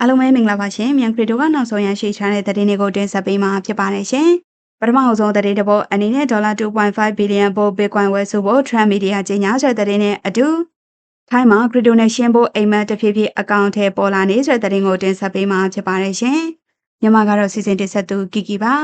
အားလုံးပဲမင်္ဂလာပါရှင်မြန်ခရီတိုကနောက်ဆုံးရရှိထားတဲ့သတင်းတွေကိုတင်ဆက်ပေးမှာဖြစ်ပါတယ်ရှင်ပထမအဆုံးသတင်းတစ်ပုဒ်အနေနဲ့ဒေါ်လာ2.5ဘီလီယံပို့ Bitcoin ဝယ်စုဖို့ Trump Media ကြေညာချက်သတင်းနဲ့အတူထိုင်းမှာခရီတိုနဲ့ရှင်းဖို့အိမ်မက်တစ်ဖြည်းဖြည်းအကောင့်ထဲပေါ်လာနေတဲ့သတင်းကိုတင်ဆက်ပေးမှာဖြစ်ပါတယ်ရှင်မြန်မာကတော့စီစဉ်တင်ဆက်သူကီကီပါ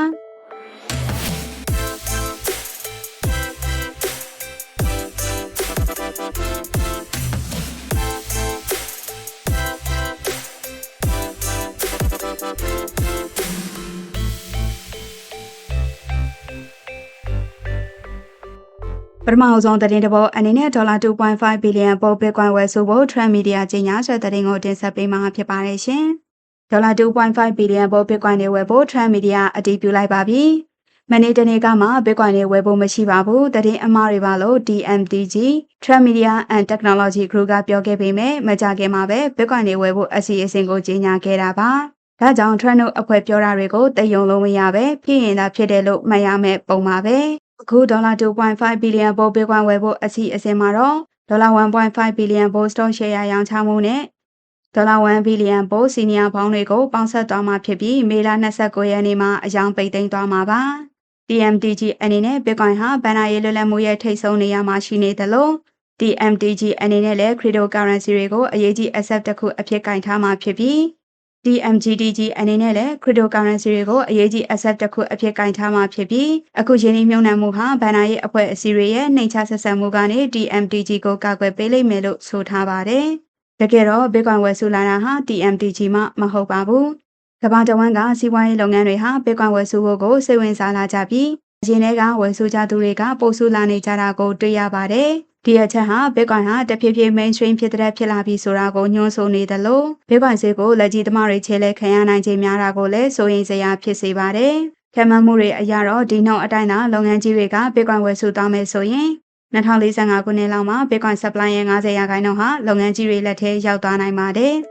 ပထမအဆုံးသတင်းတစ်ပုဒ်အနေနဲ့ဒေါ်လာ2.5ဘီလီယံပို့ Bitcoin ဝယ်စုဖို့ Trump Media ကြေညာချက်သတင်းကိုတင်ဆက်ပေးမှာဖြစ်ပါတယ်ရှင်ဒေါ်လာ2.5ဘီလီယံပို့ Bitcoin တွေဝယ်ဖို့ Trump Media အတည်ပြုလိုက်ပါပြီမနေ့တနေ့ကမှ Bitcoin တွေဝယ်ဖို့မရှိပါဘူးတရင်အမှားတွေပါလို့ DMTG Trend Media and Technology Group ကပြောခဲ့ပေမဲ့မကြခင်မှာပဲ Bitcoin တွေဝယ်ဖို့အစီအစဉ်ကိုကြေညာခဲ့တာပါဒါကြောင့် Trend တို့အဖွဲ့ပြောတာတွေကိုတယုံလုံးမရပဲဖြစ်ရင်သာဖြစ်တယ်လို့မှတ်ရမယ်ပုံပါပဲ အခုဒေါ်လာ2.5ဘီလီယံပို့ Bitcoin ဝယ်ဖို့အစီအစဉ်မှာတော့ဒေါ်လာ1.5ဘီလီယံပို့ stock share ရောင်းချမှုနဲ့ဒေါ်လာ1ဘီလီယံပို့စီနီယာဘောင်းတွေကိုပေါင်းဆက်သွားမှာဖြစ်ပြီးမေလ29ရက်နေ့မှာအယောင်ပိတ်သိမ်းသွားမှာပါ TMTG အနေနဲ့ Bitcoin ဟာဘဏ္ဍာရေးလွတ်လပ်မှုရဲ့ထိပ်ဆုံးနေရာမှာရှိနေသလို TMTG အနေနဲ့လည်း cryptocurrency တွေကိုအရေးကြီး asset တစ်ခုအဖြစ်ကင်ထားမှာဖြစ်ပြီး TMGDG အနေနဲ့လည်း cryptocurrency တွေကိုအရေးကြီး asset တစ်ခုအဖြစ်ကင်ထားမှာဖြစ်ပြီးအခုရင်းနှီးမြှုပ်နှံမှုဟာဘဏ္ဍာရေးအဖွဲ့အစည်းတွေရဲ့နှိမ်ချဆက်ဆံမှုကနေ TMTG ကိုကာကွယ်ပေးလိမ့်မယ်လို့ဆိုထားပါတယ်။တကယ်တော့ Bitcoin ဝယ်စုလာတာဟာ TMTG မှမဟုတ်ပါဘူး။ကမ္ဘာတဝန်းကစီးပွားရေးလုပ်ငန်းတွေဟာ Bitcoin ဝယ်စုဖို့ကိုစိတ်ဝင်စားလာကြပြီးအရင်ထဲကဝယ်စုကြသူတွေကပို့စုလာနေကြတာကိုတွေ့ရပါတယ်။ ဒီအချက်ဟာ Bitcoin ဟာတဖြည်းဖြည်း mainstream ဖြစ်တဲ့ဖြစ်လာပြီဆိုတာကိုညွှန်းဆိုနေတယ်လို့ Bitcoin ဈေးကိုလက်ကြီးသမားတွေချဲလဲခံရနိုင်ခြင်းများတာကိုလည်းစိုးရိမ်စရာဖြစ်စေပါတယ်။ခံမှန်းမှုတွေအရတော့ဒီနှုန်းအတိုင်းသာလုပ်ငန်းကြီးတွေက Bitcoin ဝယ်စုသွားမယ်ဆိုရင်2045ခုနှစ်လောက်မှာ Bitcoin supply ရဲ့90ရာခိုင်နှုန်းဟာလုပ်ငန်းကြီးတွေလက်ထဲရောက်သွားနိုင်ပါတယ်။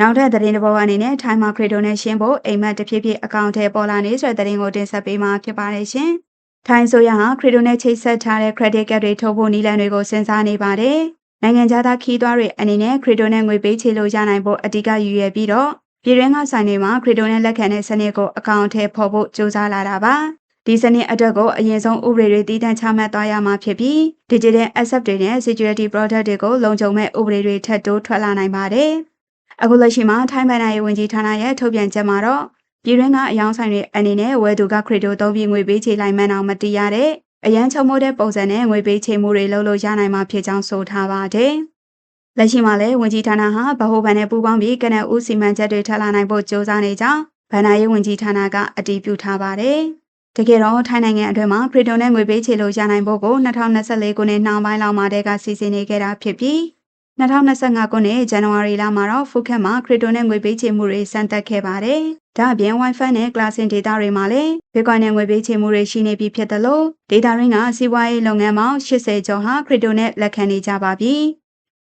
နောက်ထပ်သတင်းတစ်ပုဒ်အနေနဲ့ထိုင်းမှာခရစ်တိုနဲ့ရှင်းဖို့အိမ်မက်တစ်ဖြည်းဖြည်းအကောင့်ထဲပေါ်လာနေဆိုတဲ့သတင်းကိုတင်ဆက်ပေးမှာဖြစ်ပါတယ်ရှင်။ထိုင်းဆိုရဟာခရစ်တိုနဲ့ချိတ်ဆက်ထားတဲ့ credit card တွေထုတ်ဖို့နည်းလမ်းတွေကိုစဉ်းစားနေပါတယ်။နိုင်ငံခြားသားခီးသွွားတွေအနေနဲ့ခရစ်တိုနဲ့ငွေပေးချေလို့ရနိုင်ဖို့အဓိကရည်ရွယ်ပြီးတော့ပြည်တွင်းကဆိုင်တွေမှာခရစ်တိုနဲ့လက်ခံတဲ့စနစ်ကိုအကောင့်ထဲပေါ်ဖို့ကြိုးစားလာတာပါ။ဒီစနစ်အတွက်ကိုအရင်ဆုံးဥပဒေတွေတည်တံ့ချမှတ်သွားရမှာဖြစ်ပြီး digital asset တွေနဲ့ security product တွေကိုလုံခြုံမဲ့ဥပဒေတွေထပ်တိုးထွက်လာနိုင်ပါတယ်။ အခုလက်ရှိမှာထိုင်းဘဏ္ဍာရေးဝန်ကြီးဌာနရဲ့ထုတ်ပြန်ချက်မှာတော့ပြည်တွင်းကအယောင်ဆိုင်တွေအနေနဲ့ဝယ်သူကခရစ်တိုသုံးပြီးငွေပေးချေလိုက်မှန်းအောင်မတိရတဲ့အရန်ချုံမိုးတဲ့ပုံစံနဲ့ငွေပေးချေမှုတွေလုပ်လို့ရနိုင်မှာဖြစ်ကြောင်းဆိုထားပါတယ်။လက်ရှိမှာလည်းဝန်ကြီးဌာနဟာဗဟိုဘဏ်နဲ့ပူးပေါင်းပြီးကနအူးစီမံချက်တွေထပ်လာနိုင်ဖို့ကြိုးစားနေကြောင်းဗဏ္ဍာရေးဝန်ကြီးဌာနကအတည်ပြုထားပါတယ်။တကယ်တော့ထိုင်းနိုင်ငံအတွင်းမှာခရစ်တိုနဲ့ငွေပေးချေလို့ရနိုင်ဖို့ကို2024ခုနှစ်နှောင်းပိုင်းလောက်မှာတည်းကစီစဉ်နေခဲ့တာဖြစ်ပြီး 2025ခုနှစ်ဇန်နဝါရီလမှာတော့ဖူခက်မှာခရစ်တိုနဲ့ငွေပေးချေမှုတွေစမ်းသပ်ခဲ့ပါတယ်။ဒါအပြင် Wi-Fi နဲ့ Glassing data တွေမှာလည်း Bitcoin နဲ့ငွေပေးချေမှုတွေရှိနေပြီဖြစ်တယ်လို့ data ရင်းကစီးပွားရေးလုပ်ငန်းပေါင်း80ကျော်ဟာခရစ်တိုနဲ့လက်ခံနေကြပါပြီ။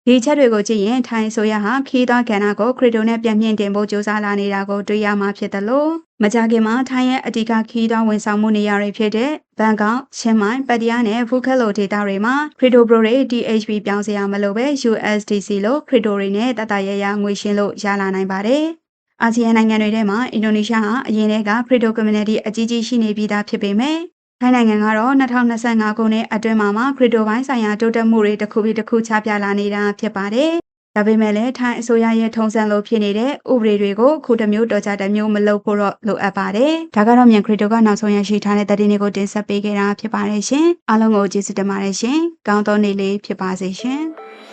ဒီချက်တွေကိုကြည့်ရင်ထိုင်းဆိုရဟာခီးသားကဏ္ဍကိုခရစ်တိုနဲ့ပြန်မြင့်တင်ဖို့ကြိုးစားလာနေတာကိုတွေ့ရမှာဖြစ်တယ်လို့မကြခင်မှာထိုင်းရဲ့အဓိကခီးသားဝန်ဆောင်မှုနေရာတွေဖြစ်တဲ့ဘန်ကောက်၊ချင်းမိုင်၊ပတ္တယာနဲ့ဖူခက်လိုဒေတာတွေမှာခရစ်တိုပရိုတွေ DHB ပြောင်းစရာမလိုပဲ USDC လို့ခရစ်တိုတွေနဲ့တတရရငွေရှင်းလို့ရလာနိုင်ပါတယ်။အာဆီယံနိုင်ငံတွေထဲမှာအင်ဒိုနီးရှားဟာအရင်ကခရစ်တို community အကြီးကြီးရှိနေပြီးသားဖြစ်ပေမဲ့ ထိုင်းနိုင်ငံကတော့2025ခုနှစ်အတွင်းမှာမှခရစ်တိုပိုင်းဆိုင်ရာတိုးတက်မှုတွေတစ်ခုပြီးတစ်ခုချပြလာနေတာဖြစ်ပါတယ်။ဒါပေမဲ့လည်းထိုင်းအစိုးရရဲ့ထုံးစံလိုဖြစ်နေတဲ့ဥပဒေတွေကိုခုတစ်မျိုးတော်ကြတစ်မျိုးမလုပ်ဖို့တော့လိုအပ်ပါတယ်။ဒါကတော့မြန်ခရစ်တိုကနောက်ဆုံးရရှိထားတဲ့သတင်းတွေကိုတင်ဆက်ပေးခဲ့တာဖြစ်ပါတယ်ရှင်။အားလုံးကိုကျေးဇူးတင်ပါတယ်ရှင်။ကောင်းသောနေ့လေးဖြစ်ပါစေရှင်။